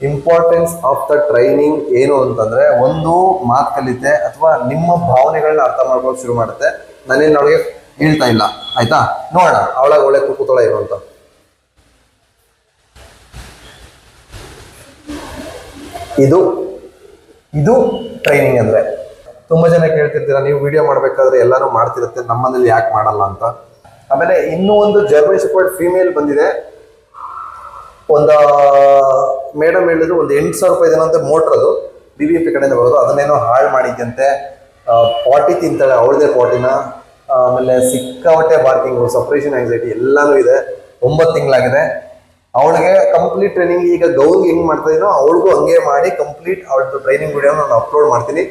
Importance of the training ಏನು ಅಂತಂದ್ರೆ ಒಂದು ಮಾತು ಕಲಿತೆ ಅಥವಾ ನಿಮ್ಮ ಭಾವನೆಗಳನ್ನ ಅರ್ಥ ಮಾಡ್ಕೊಂಡು ಶುರು ಮಾಡುತ್ತೆ. ನಾನೇನು ಅವಳಿಗೆ ಹೇಳ್ತಾ ಇಲ್ಲ, ಆಯ್ತಾ? ನೋಡೋಣ, ಅವಳಾಗ ಒಳ್ಳೆ ಕುಕ್ಕುತೋಳ ಅಂತ. ಇದು ಇದು ಟ್ರೈನಿಂಗ್ ಅಂದ್ರೆ. ತುಂಬಾ ಜನ ಕೇಳ್ತಿರ್ತೀರಾ, ನೀವು ವಿಡಿಯೋ ಮಾಡ್ಬೇಕಾದ್ರೆ ಎಲ್ಲರೂ ಮಾಡ್ತಿರುತ್ತೆ, ನಮ್ಮನೇಲಿ ಯಾಕೆ ಮಾಡಲ್ಲ ಅಂತ. ಆಮೇಲೆ ಇನ್ನೂ ಒಂದು ಜರ್ಮನ್ ಸಪೋರ್ಟ್ ಫೀಮೇಲ್ ಬಂದಿದೆ. ಒಂದು ಮೇಡಮ್ ಹೇಳಿದ್ರು ಒಂದು ಎಂಟು ಸಾವಿರ ರೂಪಾಯಿ ಏನಂತೆ ಮೋಟ್ರ್ ಅದು. ಬಿ ಬಿ ಎಂ ಪಿ ಕಡೆಯಿಂದ ಬರೋದು. ಅದನ್ನೇನೋ ಹಾಳು ಮಾಡಿದ್ದಂತೆ ಪಾಟಿ ತಿಂತಾಳೆ, ಅವಳದೇ ಪಾಟಿನ ಆಮೇಲೆ ಸಿಕ್ಕಾಪಟ್ಟೆ ಬಾರ್ಕಿಂಗು ಸಪ್ರೇಷನ್ ಆಂಗ್ಸೈಟಿ ಎಲ್ಲಾನು ಇದೆ. ಒಂಬತ್ತು ತಿಂಗಳಾಗಿದೆ. ಅವಳಿಗೆ ಕಂಪ್ಲೀಟ್ ಟ್ರೈನಿಂಗ್ ಈಗ ಗೌರ್ಗೆ ಹೆಂಗೆ ಮಾಡ್ತಾ ಇದೀನೋ ಅವಳಿಗೂ ಹಂಗೆ ಮಾಡಿ ಕಂಪ್ಲೀಟ್ ಅವಳದ್ದು ಟ್ರೈನಿಂಗ್ ವಿಡಿಯೋ ನಾನು ಅಪ್ಲೋಡ್ ಮಾಡ್ತೀನಿ.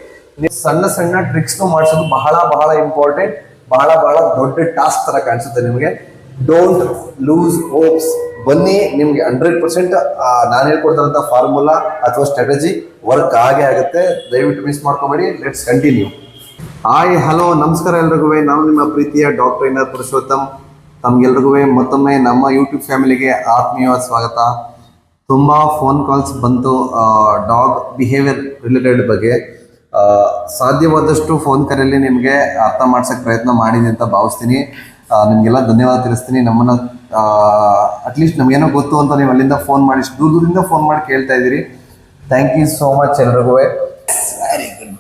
ನೀವು ಸಣ್ಣ ಸಣ್ಣ ಟ್ರಿಕ್ಸ್ನು ಮಾಡಿಸೋದು ಬಹಳ ಬಹಳ ಇಂಪಾರ್ಟೆಂಟ್ ಬಹಳ ಬಹಳ ದೊಡ್ಡ ಟಾಸ್ಕ್ ಥರ ಕಾಣಿಸುತ್ತೆ ನಿಮಗೆ. ಡೋಂಟ್ ಲೂಸ್ ಹೋಪ್ಸ್ ಬನ್ನಿ, ನಿಮ್ಗೆ ಹಂಡ್ರೆಡ್ ಪರ್ಸೆಂಟ್ ನಾನು ಹೇಳ್ಕೊಡ್ತಾರಂತ ಫಾರ್ಮುಲಾ ಅಥವಾ ಸ್ಟ್ರಾಟಜಿ ವರ್ಕ್ ಆಗೇ ಆಗುತ್ತೆ. ದಯವಿಟ್ಟು ಮಿಸ್ ಮಾಡ್ಕೊಬೇಡಿ. ಲೆಟ್ಸ್ ಕಂಟಿನ್ಯೂ ಹಾಯ್ ಹಲೋ ನಮಸ್ಕಾರ ಎಲ್ರಿಗೂ ನಾನು ನಿಮ್ಮ ಪ್ರೀತಿಯ ಡಾಕ್ಟರ್ ಟ್ರೈನರ್ ಪುರುಷೋತ್ತಮ್ ತಮ್ಗೆಲ್ರಿಗೂ ಮತ್ತೊಮ್ಮೆ ನಮ್ಮ ಯೂಟ್ಯೂಬ್ ಫ್ಯಾಮಿಲಿಗೆ ಆತ್ಮೀಯವಾದ ಸ್ವಾಗತ. ತುಂಬ ಫೋನ್ ಕಾಲ್ಸ್ ಬಂತು ಡಾಗ್ ಬಿಹೇವಿಯರ್ ರಿಲೇಟೆಡ್ ಬಗ್ಗೆ. ಸಾಧ್ಯವಾದಷ್ಟು ಫೋನ್ ಕರೆಯಲ್ಲಿ ನಿಮಗೆ ಅರ್ಥ ಮಾಡ್ಸೋಕ್ಕೆ ಪ್ರಯತ್ನ ಮಾಡಿದೆ ಅಂತ ಭಾವಿಸ್ತೀನಿ. ನಿಮಗೆಲ್ಲ ಧನ್ಯವಾದ ತಿಳಿಸ್ತೀನಿ. ನಮ್ಮನ್ನು ಅಟ್ಲೀಸ್ಟ್ ನಮಗೇನೋ ಗೊತ್ತು ಅಂತ ನೀವು ಅಲ್ಲಿಂದ ಫೋನ್ ಮಾಡಿ ದೂರ ದೂರಿಂದ ಫೋನ್ ಮಾಡಿ ಕೇಳ್ತಾ ಇದ್ದೀರಿ. ಥ್ಯಾಂಕ್ ಯು ಸೋ ಮಚ್ ಎಲ್ರಿಗೂ. Very good